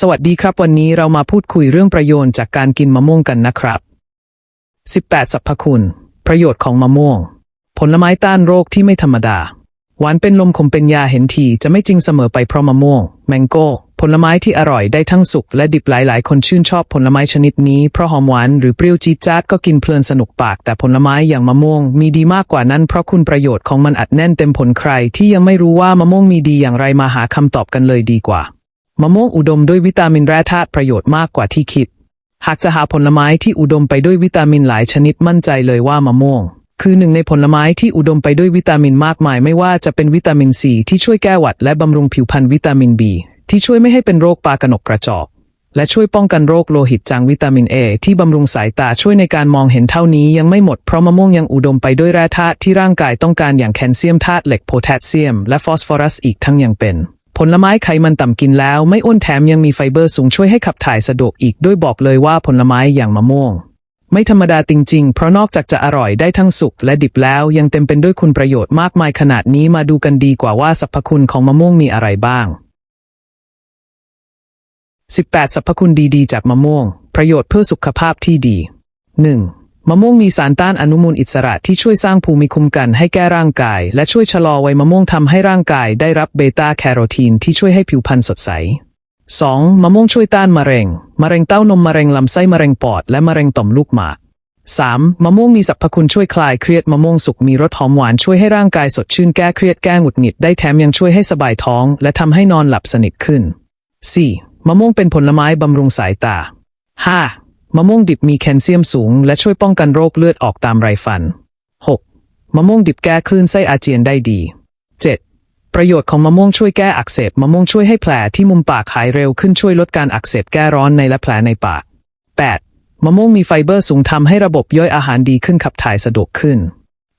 สวัสดีครับ วันนี้เรามาพูดคุยเรื่องประโยชน์จากการกินมะม่วงกันนะครับ 18 สรรพคุณ ประโยชน์ของมะม่วง ผลไม้ต้านโรคที่ไม่ธรรมดา หวานเป็นลมคมเป็นยาเห็นทีจะไม่จริงเสมอไปเพราะมะม่วง แมงโก้ ผลไม้ที่อร่อยได้ทั้งสุกและดิบหลายๆ คนชื่นชอบผลไม้ชนิดนี้เพราะหอมหวานหรือเปรี้ยวจี๊ดจ๊าดก็กินเพลินสนุกปาก แต่ผลไม้อย่างมะม่วงมีดีมากกว่านั้นเพราะคุณประโยชน์ของมันอัดแน่นเต็มผลใคร ที่ยังไม่รู้ว่ามะม่วงมีดีอย่างไรมาหาคำตอบกันเลยดีกว่า มะม่วงอุดมด้วยวิตามินแร่ธาตุประโยชน์มากกว่าที่คิด หากจะหาผลไม้ที่อุดมไปด้วยวิตามินหลายชนิดมั่นใจเลยว่ามะม่วง คือหนึ่งในผลไม้ที่อุดมไปด้วยวิตามินมากมาย ไม่ว่าจะเป็นวิตามินซีที่ช่วยแก้หวัดและบำรุงผิวพรรณวิตามินบีที่ช่วยไม่ให้เป็นโรคปากระหนกกระจอกและช่วยป้องกันโรคโลหิตจางวิตามินเอที่บำรุงสายตาช่วยในการมองเห็นเท่านี้ยังไม่หมดเพราะมะม่วงยังอุดมไปด้วยแร่ธาตุที่ร่างกายต้องการอย่างแคลเซียมธาตุเหล็กโพแทสเซียม และฟอสฟอรัสอีกทั้งยังเป็น ผลไม้ไขมันต่ำกินแล้วไม่อ้วนแถมยังมีไฟเบอร์สูงช่วยให้ขับถ่ายสะดวกอีกด้วยบอกเลยว่าผลไม้อย่างมะม่วง ไม่ธรรมดาจริงๆ เพราะนอกจากจะอร่อยได้ทั้งสุกและดิบแล้ว ยังเต็มเป็นด้วยคุณประโยชน์มากมายขนาดนี้มาดูกันดีกว่าว่าสรรพคุณของมะม่วงมีอะไรบ้าง 18 สรรพคุณดีๆ จากมะม่วง ประโยชน์เพื่อสุขภาพที่ดี 1. มะม่วงมีสารต้านอนุมูลอิสระที่ช่วยสร้างภูมิคุ้มกันให้แก้ร่างกาย และช่วยชะลอวัยมะม่วงทำให้ร่างกายได้รับเบต้าแคโรทีนที่ช่วยให้ผิวพรรณสดใส 2. มะม่วงช่วยต้านมะเร็ง มะเร็งเต้านมมะเร็งลำไส้มะเร็งปอด และมะเร็งต่อมลูกหมาก 3. มะม่วงมีสรรพคุณช่วยคลายเครียดมะม่วงสุกมีรสหอมหวานช่วยให้ร่างกายสดชื่นแก้เครียดแก้หงุดหงิดได้แถมยังช่วยให้สบายท้อง และทำให้นอนหลับสนิทขึ้น 4. มะม่วงเป็นผลไม้บำรุงสายตา 5. มะม่วงดิบมีแคลเซียมสูง และช่วยป้องกันโรคเลือดออกตามไรฟัน 6. มะม่วงดิบแก้คลื่นไส้อาเจียนได้ดี 7. ประโยชน์ของมะม่วงช่วยแก้อักเสบมะม่วงช่วยให้แผลที่มุมปากหายเร็วขึ้นช่วยลดการอักเสบแก้ร้อนในและแผลในปาก 8. มะม่วงมีไฟเบอร์สูงทำให้ระบบย่อยอาหารดีขึ้นขับถ่ายสะดวกขึ้น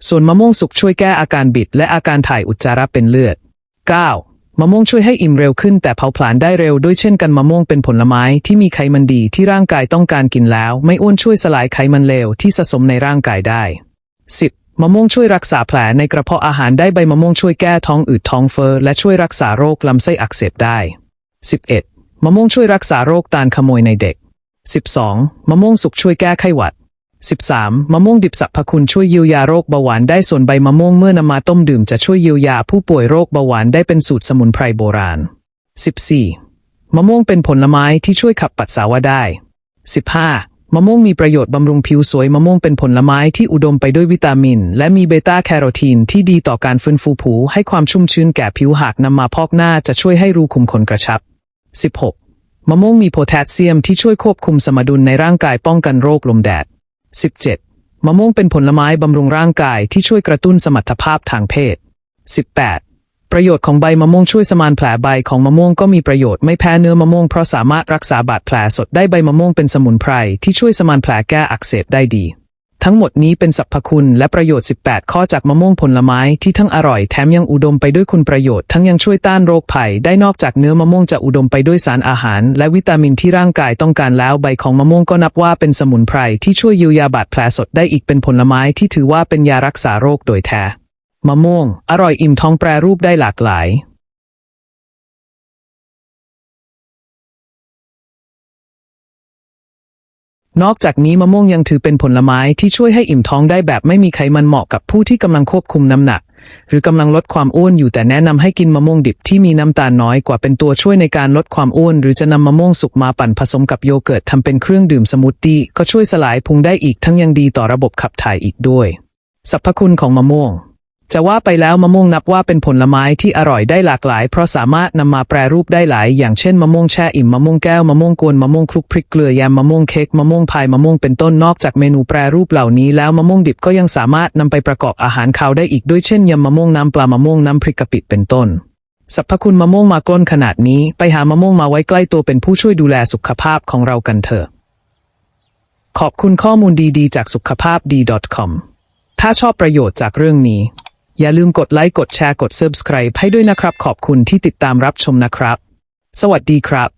ส่วนมะม่วงสุกช่วยแก้อาการบิด และอาการถ่ายอุจจาระเป็นเลือด 9. มะม่วงช่วยให้อิ่มเร็วขึ้นแต่เผาผลาญได้เร็วด้วยเช่นกันมะม่วงเป็นผลไม้ที่มีไขมันดีที่ร่างกายต้องการกินแล้ว ไม่อ้วนช่วยสลายไขมันเลวที่สะสมในร่างกายได้ 10. มะม่วงช่วยรักษาแผลในกระเพาะอาหารได้ใบมะม่วงช่วยแก้ท้องอืดท้องเฟ้อและช่วยรักษาโรคลำไส้อักเสบได้ 11. มะม่วงช่วยรักษาโรคตาลขโมยในเด็ก 12. มะม่วงสุกช่วยแก้ไข้หวัด 13. มะม่วงดิบสรรพคุณช่วยเยียวยาโรคเบาหวานได้ส่วนใบมะม่วงเมื่อนำมาต้มดื่มจะช่วยเยียวยาผู้ป่วยโรคเบาหวานได้เป็นสูตรสมุนไพรโบราณ 14. มะม่วงเป็นผลไม้ที่ช่วยขับปัสสาวะได้ 15. มะม่วงมีประโยชน์บำรุงผิวสวยมะม่วงเป็นผลไม้ที่อุดมไปด้วยวิตามิน และมีเบต้าแคโรทีนที่ดีต่อการฟื้นฟูผิวให้ความชุ่มชื้นแก่ผิวหากนำมาพอกหน้าจะช่วยให้รูขุมขนกระชับ 16. มะม่วงมีโพแทสเซียมที่ช่วยควบคุมสมดุลในร่างกายป้องกันโรคลมแดด 17. มะม่วงเป็นผลไม้บำรุงร่างกายที่ช่วยกระตุ้นสมรรถภาพทางเพศ 18. ประโยชน์ของใบมะม่วงช่วยสมานแผลใบของมะม่วงก็มีประโยชน์ไม่แพ้เนื้อมะม่วงเพราะสามารถรักษาบาดแผลสดได้ใบมะม่วงเป็นสมุนไพรที่ช่วยสมานแผลแก้อักเสบได้ดี ทั้งหมดนี้เป็นสรรพคุณและประโยชน์ 18 ข้อจากมะม่วงผลไม้ที่ทั้งอร่อยแถมยังอุดมไปด้วยคุณประโยชน์ทั้งยังช่วยต้านโรคภัย ได้นอกจากเนื้อมะม่วงจะอุดมไปด้วยสารอาหาร และวิตามินที่ร่างกายต้องการแล้วใบของมะม่วงก็นับว่าเป็นสมุนไพรที่ช่วยเยียวยาบาดแผลสดได้อีกเป็นผลไม้ที่ถือว่าเป็นยารักษาโรคโดยแท้มะม่วง อร่อยอิ่มท้องแปรรูปได้หลากหลาย นอกจากนี้มะม่วงยังถือเป็นผลไม้ที่ช่วยให้อิ่มท้องได้แบบไม่มีไขมันเหมาะกับผู้ที่กำลังควบคุมน้ำหนัก หรือกำลังลดความอ้วนอยู่แต่แนะนำให้กินมะม่วงดิบที่มีน้ำตาลน้อยกว่าเป็นตัวช่วยในการลดความอ้วน หรือจะนำมะม่วงสุกมาปั่นผสมกับโยเกิร์ตทำเป็นเครื่องดื่มสมูทตี้ก็ช่วยสลายพุงได้อีกทั้งยังดีต่อระบบขับถ่ายอีกด้วย สรรพคุณของมะม่วง จะว่าไปแล้วมะม่วงนับว่าเป็นผลไม้ที่อร่อยได้หลากหลาย เพราะสามารถนำมาแปรรูปได้หลาย อย่างเช่นมะม่วงแช่อิ่มมะม่วงแก้วมะม่วงกวนมะม่วงคลุกพริกเกลือยมมะม่วงเค้กมะม่วงพายมะม่วงเป็นต้นนอกจากเมนูแปรรูปเหล่านี้แล้วมะม่วงดิบก็ยังสามารถนำไปประกอบอาหารคาวได้อีกด้วยเช่นยำมะม่วงน้ำปลามะม่วงน้ำพริกกะปิเป็นต้นสรรพคุณมะม่วงมากล้นขนาดนี้ ไปหามะม่วงมาไว้ใกล้ตัวเป็นผู้ช่วยดูแลสุขภาพของเรากันเถอะขอบคุณข้อมูลดีๆ จากสุขภาพดี .com ถ้าชอบประโยชน์จากเรื่องนี้ อย่าลืมกดไลค์กดแชร์กด Subscribe ให้ด้วยนะครับ ขอบคุณที่ติดตามรับชมนะครับ สวัสดีครับ